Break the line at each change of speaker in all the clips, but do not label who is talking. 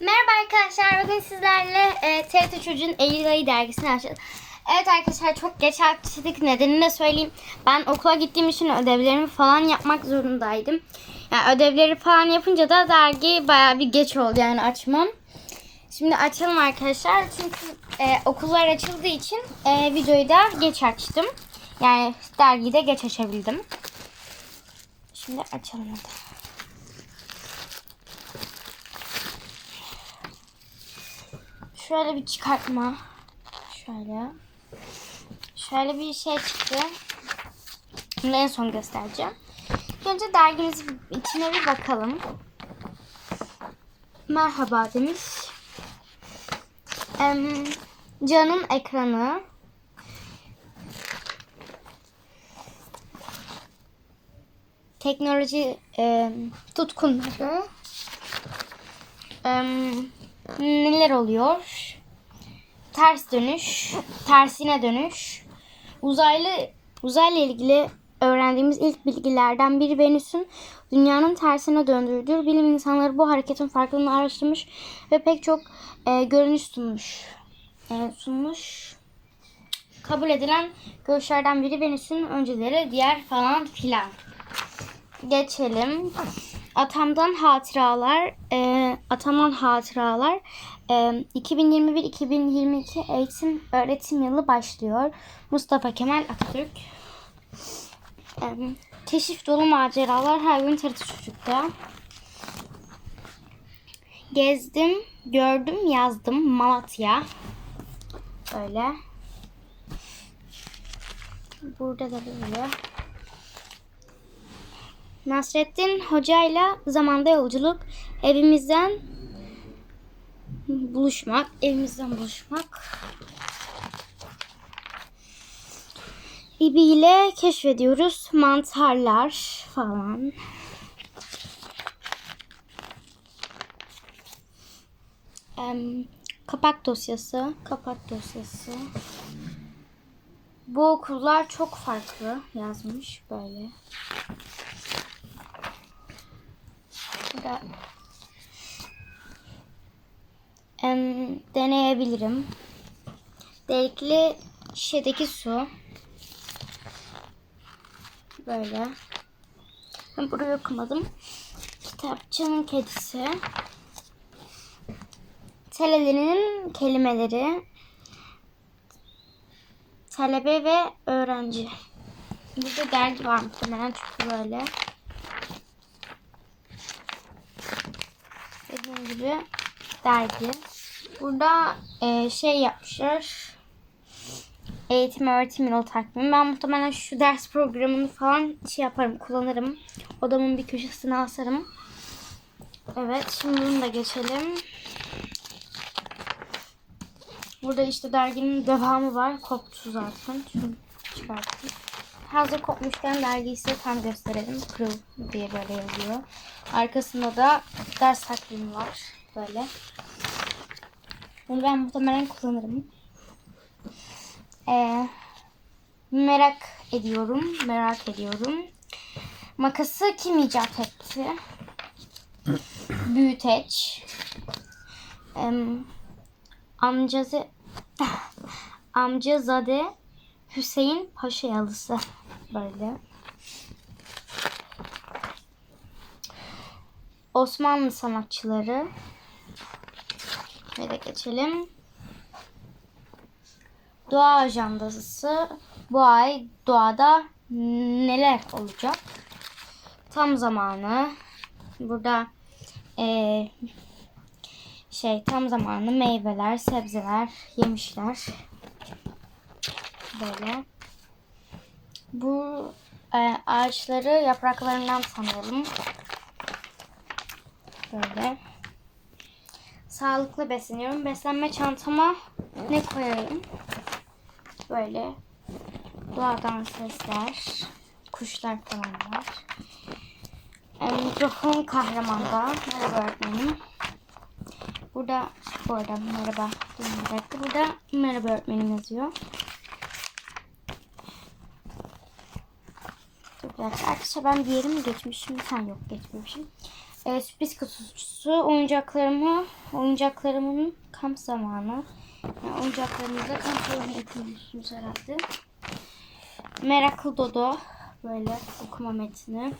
Merhaba arkadaşlar. Bugün sizlerle e, TRT Çocuğun Eylül ayı dergisini açacağız. Evet arkadaşlar çok geç açtık. Nedenini de söyleyeyim. Ben okula gittiğim için ödevlerimi falan yapmak zorundaydım. Yani ödevleri falan yapınca da dergi bayağı bir geç oldu yani açmam. Şimdi açalım arkadaşlar. Çünkü e, okullar açıldığı için e, videoyu da geç açtım. Yani dergiyi de geç açabildim. Şimdi açalım hadi. Şöyle bir çıkartma. Şöyle. Şöyle bir şey çıktı. Bunu en son göstereceğim. Önce dergimizin içine bir bakalım. Merhaba demiş. Em, Can'ın ekranı. Teknoloji em, tutkunları. Em, neler oluyor? Ters dönüş, tersine dönüş. Uzaylı uzayla ilgili öğrendiğimiz ilk bilgilerden biri Venüs'ün dünyanın tersine döndürdüğü. Bilim insanları bu hareketin farklılığını araştırmış ve pek çok e, görünüş sunmuş. E, sunmuş. Kabul edilen görüşlerden biri Venüs'ün önceleri, diğer falan filan. Geçelim. Atamdan hatıralar, e, atamdan hatıralar. E, 2021-2022 eğitim öğretim yılı başlıyor. Mustafa Kemal Atatürk. E, keşif dolu maceralar her gün Çocuk'ta. Gezdim, gördüm, yazdım Malatya. Böyle. Burada da böyle. Nasrettin Hoca'yla zamanda yolculuk. Evimizden buluşmak. Evimizden buluşmak. İbi ile keşfediyoruz. Mantarlar falan. Kapak dosyası. Kapak dosyası. Bu okullar çok farklı yazmış böyle. Burada em, deneyebilirim. Delikli şişedeki su. Böyle. Ben burayı okumadım. Kitapçının kedisi. Telelerinin kelimeleri. Talebe ve öğrenci. Burada dergi var muhtemelen çünkü böyle. Dediğim gibi dergi. Burada e, şey yapmışlar. Eğitim öğretim yılı takvimi. Ben muhtemelen şu ders programını falan şey yaparım, kullanırım. Odamın bir köşesine asarım. Evet, şimdi bunu da geçelim. Burada işte derginin devamı var. Koptu zaten. Şunu çıkarttım. Hazır kopmuşken dergiyi size tam gösterelim. Kırıl diye böyle yazıyor. Arkasında da ders takvimi var. Böyle. Bunu ben muhtemelen kullanırım. Ee, merak ediyorum. Merak ediyorum. Makası kim icat etti? Büyüteç. Em, amcası amcazade Hüseyin Paşa yalısı. Böyle. Osmanlı sanatçıları. De geçelim. Doğa ajandası. Bu ay doğada neler olacak? Tam zamanı. Burada eee, şey tam zamanı meyveler, sebzeler, yemişler. Böyle. Bu e, ağaçları yapraklarından tanıyalım. Böyle. Sağlıklı besleniyorum. Beslenme çantama ne koyayım? Böyle. Doğadan sesler. Kuşlar falan var. E, mikrofon kahramanda. Merhaba öğretmenim. Burada bu arada merhaba. Burada merhaba öğretmenim yazıyor. Dakika. Arkadaşlar ben bir yerimi geçmişim. Sen yok geçmemişim. Ee, sürpriz kutusu oyuncaklarımı oyuncaklarımın kamp zamanı. Yani oyuncaklarımızda kamp salonu yapıyormuşsunuz herhalde. Meraklı Dodo böyle okuma metni.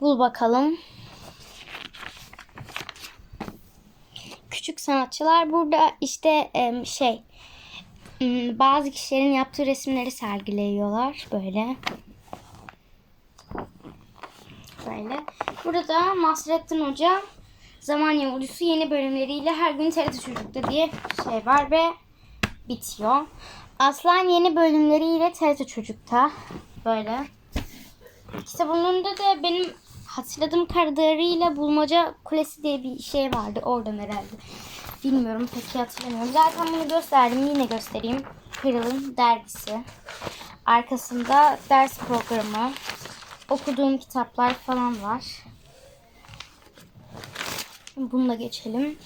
Bul bakalım. Küçük sanatçılar burada işte şey bazı kişilerin yaptığı resimleri sergiliyorlar böyle. Böyle. Burada Nasrettin Hoca Zaman Yolcusu yeni bölümleriyle her gün TRT Çocuk'ta diye şey var ve bitiyor. Aslan yeni bölümleriyle TRT Çocuk'ta böyle. Kitabımda da benim hatırladığım kadarıyla Bulmaca Kulesi diye bir şey vardı oradan herhalde. Bilmiyorum peki hatırlamıyorum. Zaten bunu gösterdim yine göstereyim. Pırıl'ın dergisi. Arkasında ders programı, okuduğum kitaplar falan var. Bunu da geçelim.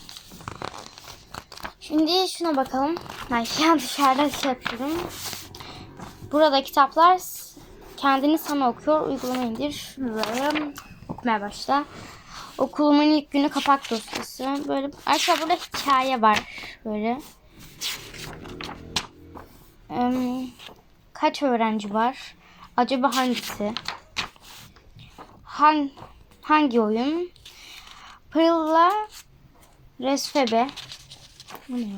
Şimdi şuna bakalım. Ben şu an dışarıda şey yapıyorum. Burada kitaplar kendini sana okuyor. Uygulama indir. Böyle okumaya başla. Okulumun ilk günü kapak dosyası. Böyle aşağı burada hikaye var. Böyle. Kaç öğrenci var? Acaba hangisi? Han, hangi oyun? Pırıl'la Resfebe. Bu ne ya?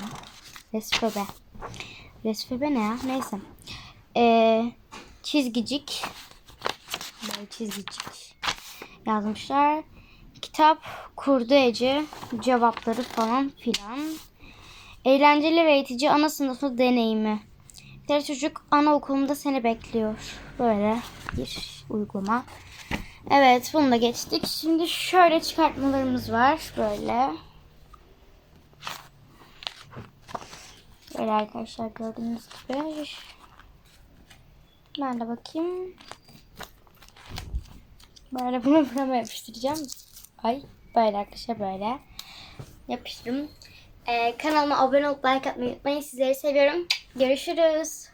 Resfebe. Resfebe ne ya? Neyse. Ee, çizgicik. Böyle çizgicik yazmışlar. Kitap kurdu Ece. Cevapları falan filan. Eğlenceli ve eğitici ana sınıfı deneyimi. Bir çocuk anaokulunda seni bekliyor. Böyle bir uygulama. Evet bunu da geçtik. Şimdi şöyle çıkartmalarımız var. Böyle. Böyle arkadaşlar gördüğünüz gibi. Ben de bakayım. Böyle bunu burama yapıştıracağım. Ay böyle arkadaşlar böyle. Yapıştırdım. Ee, kanalıma abone olup like atmayı unutmayın. Sizleri seviyorum. Görüşürüz.